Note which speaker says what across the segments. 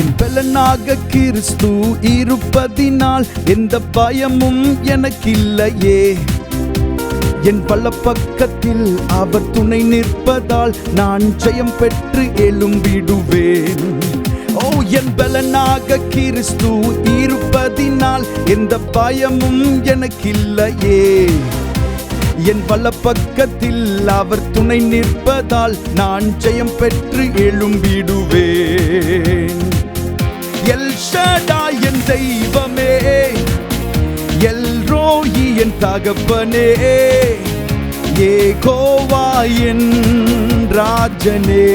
Speaker 1: என் பலனாக கிறிஸ்து இருப்பதினால் எந்த பயமும் எனக்கில்லையே. என் பல பக்கத்தில் அவர் துணை நிற்பதால் நான் ஜெயம் பெற்று எழும்பிடுவேன். ஓ என் பலனாக கிறிஸ்து இருப்பதினால் எந்த பயமும் எனக்கில்லையே. என் பல பக்கத்தில் அவர் துணை நிற்பதால் நான் ஜெயம் பெற்று எழும்பிடுவேன். எல் ஷடா என் தெய்வமே. எல் ரோயி என் தகப்பனே. ஏகோவா என் ராஜனே.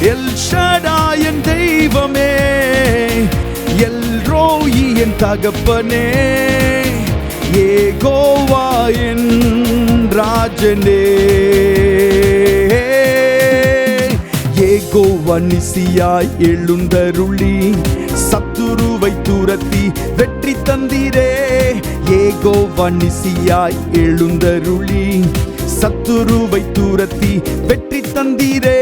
Speaker 1: எல் ஷடா என் தெய்வமே. எல் ரோயி என் தகப்பனே. ஏகோவா என் ராஜனே. ஏகோவா நிசியாய் எழுந்தருளி சத்துருவை துரத்தி வெற்றி தந்திரே. ஏகோவா நிசியாய் எழுந்தருளி சத்துருவை துரத்தி வெற்றி தந்திரே.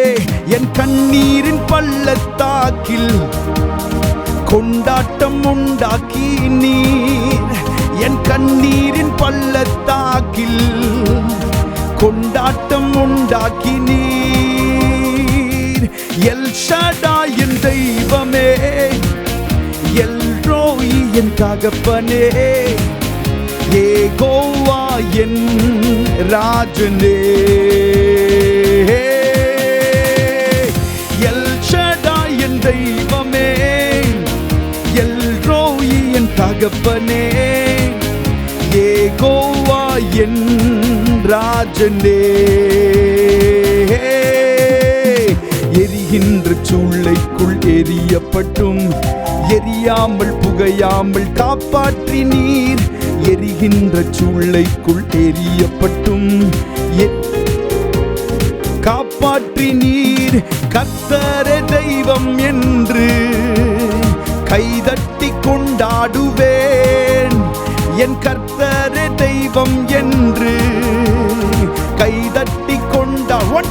Speaker 1: என் கண்ணீரின் பள்ளத்தாக்கில் கொண்டாட்டம் உண்டாக்கி நீர். என் கண்ணீரின் பள்ளத்தாக்கில் கொண்டாட்டம் உண்டாக்கி நீர். எல் ஷடா என் தெய்வமே. எல் ரோயி என் தகப்பனே. ஏ கோவா என் ராஜனே. எல் ஷடா என் தெய்வமே. எல் ரோயி என் தகப்பனே. ஏ கோவா என் ராஜனே. எரிகின்ற சூளைக்குள் எரியப்பட்டும். எரியாமல் புகையாமல் காப்பாற்றி நீர். எரிகின்ற சூளைக்குள் எரியப்பட்டும். காப்பாற்றி நீர். கத்தர தெய்வம் என்று கைதட்டி கொண்டாடுவேன். என் கர்த்தர தெய்வம் என்று கை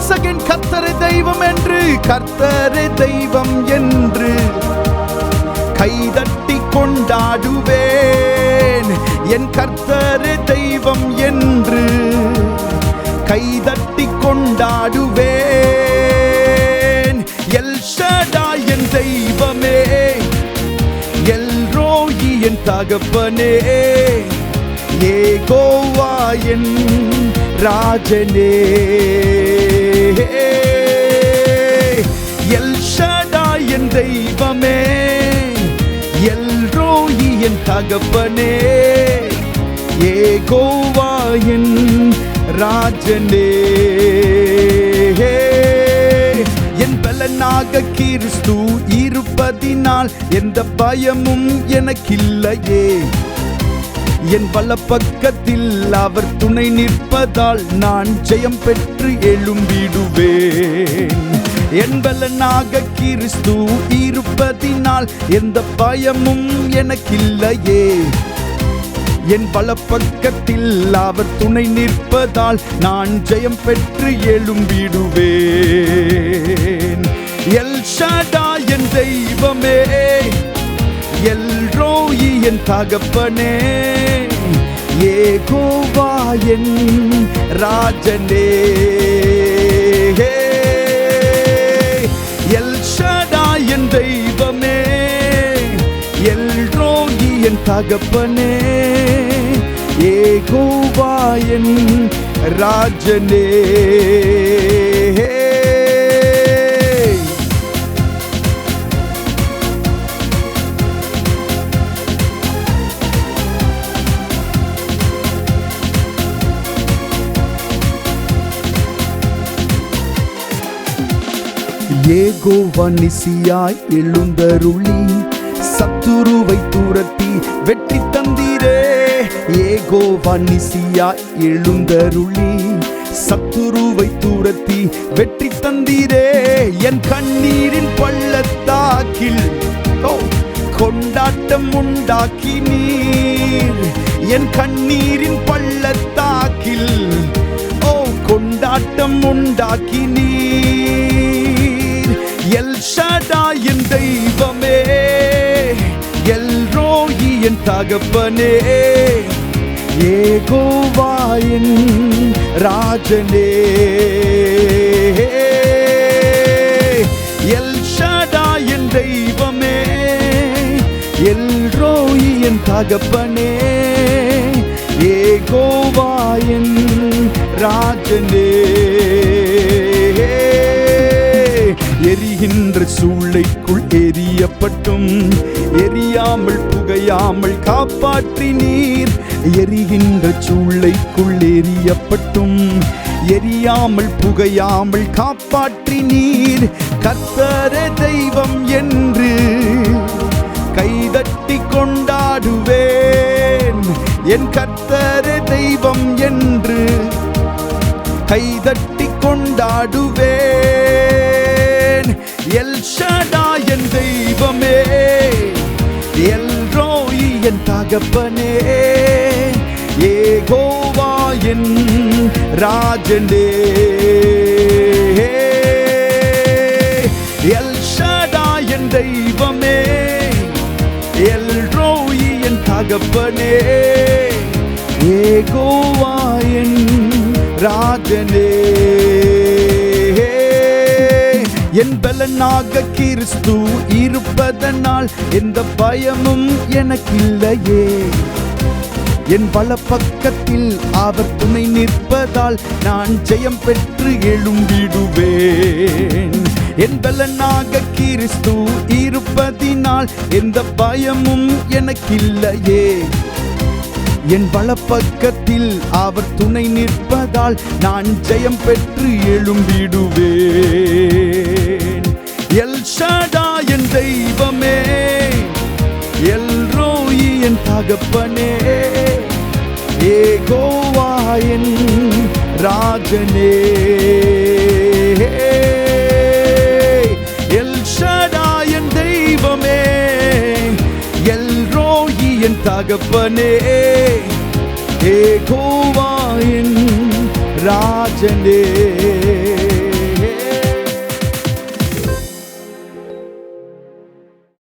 Speaker 1: கொண்டா ஒன்ஸ் தெய்வம் என்று கர்த்தர தெய்வம் என்று கைதட்டி கொண்டாடுவேன். என் கர்த்தர தெய்வம் என்று கைதட்டி கொண்டாடுவேன். எல் ஷடா என் தெய்வமே எல் ரோயி என் தகப்பனே ஏ கோவா என் ராஜனே. தெய்வமே எல்ரோயி என் தகப்பனே. ஏகோவாயின் ராஜனே. என் பலனாக கிறிஸ்து இருப்பதினால் எந்த பயமும் எனக்கில்லையே. என் பல பக்கத்தில் அவர் துணை நிற்பதால் நான் ஜெயம் பெற்று எழும்பிடுவேன். என்பலனாக கிறிஸ்து இருப்பதினால் எந்த பயமும் எனக்கில்லையே. என் பல பக்கத்தில் அவர் துணை நிற்பதால் நான் ஜெயம் பெற்று எழும்பிடுவேன். எல் ஷாடா என் தெய்வமே எல் ரோயி என் தகப்பனே ஏகோவா என் ராஜனே. தகப்பனே ஏகோவா என் ராஜனே. ஏகோவா நிசியாய் எழுந்தருளி சத்துருவை துரத்தி வெற்றி தந்தீரே. ஏகோவா நிசியாய் எழுந்தருளி. சத்துருவை துரத்தி வெற்றி தந்தீரே. என் கண்ணீரின் பள்ளத்தாக்கில் கொண்டாட்டம் உண்டாக்கி நீர். என் கண்ணீரின் பள்ளத்தாக்கில் ஓ கொண்டாட்டம் உண்டாக்கி நீர். எல் ஷடாயின் தெய்வமே. என் தகப்பனே. ஏகோவாயின் ராஜனே. எல் ஷடாயின் தெய்வமே. எல் ரோயின் தகப்பனே. ஏகோவாயின் ராஜனே. எரிகின்ற சூளைக்குள் எரியப்பட்டும். எரியாமல் புகையாமல் காப்பாற்றி நீர். எரிகின்ற சூளைக்குள் எரியப்பட்டும். எரியாமல் புகையாமல் காப்பாற்றி நீர். கத்தர தெய்வம் என்று கைதட்டி கொண்டாடுவேன். என் கத்தர தெய்வம் என்று கைதட்டி கொண்டாடுவேன். எல் ஷடா என் தெய்வமே. எல் ரோயி என் தகப்பனே. ஏ கோவா என் ராஜனே. எல் ஷடா என் தெய்வமே. எல் ரோயி என் தகப்பனே. ஏகோவா என் ராஜனே. பலனாக கிறிஸ்து இருப்பதனால் எந்த பயமும் எனக்கில்லையே. என் பல பக்கத்தில் அவர் துணை நிற்பதால் நான் ஜெயம் பெற்று எழும்பிடுவேன். என் பலனாக கிறிஸ்து இருப்பதினால் எந்த பயமும் எனக்கில்லையே. என் வலப்பக்கத்தில் அவர் துணை நிற்பதால் நான் ஜெயம் பெற்று எழும்பிடுவேன். எல் ஷடா என் தெய்வமே எல் ரோயி என் தகப்பனே ஏ என் ராஜனே. எல் ஷடா என் தெய்வமே எல் ரோயி என் தகப்பனே ஏ என் ராஜனே.